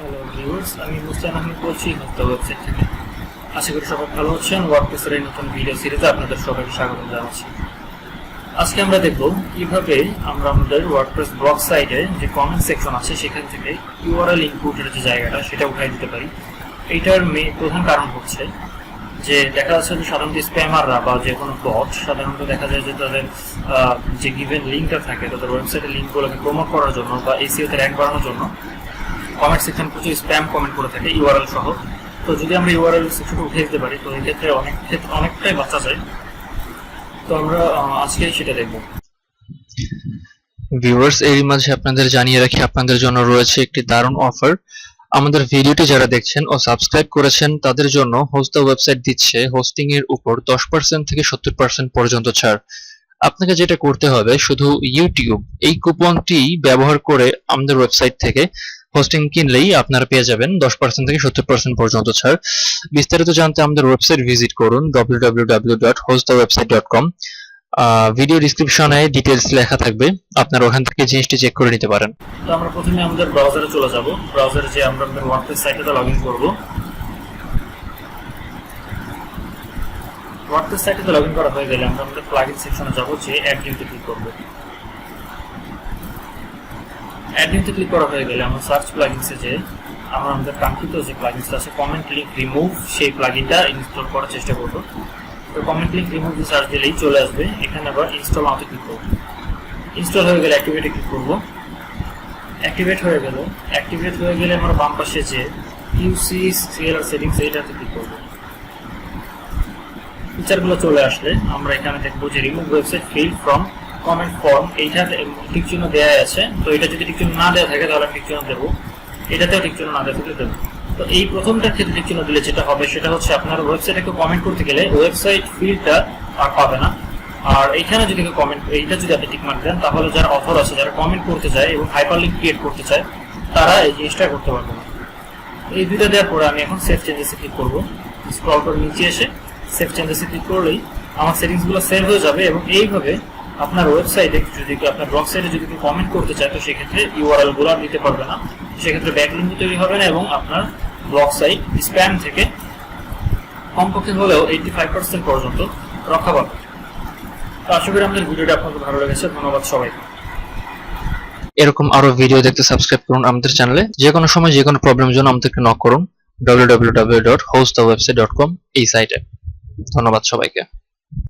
Hello viewers আমি মুস্তান আহমেদ বলছি হত্যা ওয়েবসাইট থেকে। আশা করি সবাই ভালো আছেন। ওয়ার্ডপ্রেসের এই নতুন ভিডিও সিরিজে আপনাদের সবাইকে স্বাগত জানাচ্ছি। আজকে আমরা দেখব কীভাবে আমরা আমাদের ওয়ার্ডপ্রেস ব্লগ সাইটে যে কমেন্ট সেকশন আছে, সেখান থেকে ইউআরএল ইনপুটের যে জায়গাটা, সেটা উঠাই দিতে পারি। এইটার প্রধান কারণ হচ্ছে যে দেখা যাচ্ছে যে সাধারণত স্প্যামাররা বা যে কোনো বট সাধারণত দেখা যায় যে তাদের যে গিভেন লিঙ্কটা থাকে, তাদের ওয়েবসাইটের লিঙ্কগুলোকে প্রমোট করার জন্য বা এসিওতে র্যাঙ্ক বাড়ানোর জন্য কমেন্ট সেকশন প্রচুর স্প্যাম কমেন্ট করে থাকে ইউআরএল সহ। তো যদি আমরা ইউআরএল সেকশনটা উঠে দিতে পারি, তো এই ক্ষেত্রে অনেক ক্ষেত্রে অনেকটাই বাঁচা যায়। তো আমরা আজকে সেটা দেখব। ভিউয়ার্স এরই মাঝে আপনাদের জানিয়ে রাখি, আপনাদের জন্য রয়েছে একটি দারুণ অফার আমাদের ভিডিওটি যারা দেখছেন ও সাবস্ক্রাইব করেছেন, তাদের জন্য হোস্ট ওয়েবসাইট দিচ্ছে হোস্টিং এর উপর দশ পার্সেন্ট থেকে সত্তর পার্সেন্ট পর্যন্ত ছাড়। আপনাকে যেটা করতে হবে, শুধু ইউটিউব এই কুপনটি ব্যবহার করে আমাদের ওয়েবসাইট থেকে হোস্টিং কিনলেই আপনারা পেয়ে যাবেন দশ পার্সেন্ট থেকে সত্তর পার্সেন্ট পর্যন্ত ছাড়। বিস্তারিত জানতে আমাদের ওয়েবসাইট ভিজিট করুন www.hostthewebsite.com ভিডিও ডিসক্রিপশনে ডিটেলস লেখা থাকবে। আপনারা ওখান থেকে জিনিসটি চেক করে নিতে পারেন। তো আমরা প্রথমে আমাদের ব্রাউজারে চলে যাব। ব্রাউজারে যে আমরা আমাদের ওয়ার্ডপ্রেস সাইটে লগ ইন করব। ওয়ার্ডপ্রেস সাইটে লগ ইন করা হয়ে গেলে আমরা আমাদের প্লাগইন সেকশনে যাব, যে অ্যাড ক্লিক করব। অ্যাড নিউতে ক্লিক করা হয়ে গেলে আমরা সার্চ প্লাগইনসে যে আমরা আমাদের কাঙ্ক্ষিত যে প্লাগইনসটা আছে কমেন্ট লিঙ্ক রিমুভ সেই প্লাগইনটা ইনস্টল করার চেষ্টা করব। তো কমেন্ট লিঙ্ক রিমুভ সার্চ দিলেই চলে আসবে। এখানে আবার ইনস্টল নাওতে ক্লিক করব। ইনস্টল হয়ে গেলে অ্যাক্টিভেটে ক্লিক করব। অ্যাক্টিভেট হয়ে গেল। অ্যাক্টিভেট হয়ে গেলে আমার বাম পাশে যে ইউসি সিএলআর সেটিংস এইটাতে ক্লিক করব। ফিচারগুলো চলে আসলে আমরা এখানে দেখব যে remove website field from comment form এইটা ঠিক চিহ্ন দেওয়া আছে। তো এটা যদি ঠিক চিহ্ন না দেওয়া থাকে, তাহলে ঠিক চিহ্ন দেবো। এটাতেও ঠিক চিহ্ন না দেওয়া থাকলে দেবো। তো এই প্রথমটার ক্ষেত্রে ঠিক চিহ্ন দিলে যেটা হবে, সেটা হচ্ছে আপনার ওয়েবসাইটে কেউ কমেন্ট করতে গেলে ওয়েবসাইট ফিল্ডটা আর পাবে না। আর এইখানে যদি কেউ কমেন্ট এইটা যদি আপনি ঠিক মার্ক দেন, তাহলে যারা অথর আছে, যারা কমেন্ট করতে চায় এবং হাইপার লিঙ্ক ক্রিয়েট করতে চায়, তারা এই জিনিসটা করতে পারবে না। এই দুইটা দেওয়ার পরে আমি এখন সেভ চেঞ্জেসে ক্লিক করব। স্ক্রল করে নিচে এসে সেভ চেঞ্জেসে ক্লিক করলেই আমার সেটিংসগুলো সেভ হয়ে যাবে এবং এইভাবে আপনার ওয়েবসাইটে যদি আপনার ব্লগ সাইটে যদি কেউ কমেন্ট করতে চায়, তো সেক্ষেত্রে ইউআরএলগুলো আর দিতে পারবে না। সেক্ষেত্রে ব্যাকলিঙ্ক তৈরি হবে না এবং আপনার ব্লগ সাইট স্প্যাম থেকে কমপক্ষে হলেও এইটি ফাইভ পার্সেন্ট পর্যন্ত রক্ষা পাবে। তো আশা করি আমাদের ভিডিওটা আপনাদের ভালো লেগেছে। ধন্যবাদ সবাইকে। এরকম আরও ভিডিও দেখতে সাবস্ক্রাইব করুন আমাদের চ্যানেলে যে কোনো সময় যে কোনো প্রবলেমের জন্য আমাদেরকে নক করুন। www.hostthewebsite.com এই সাইটে ধন্যবাদ সবাইকে।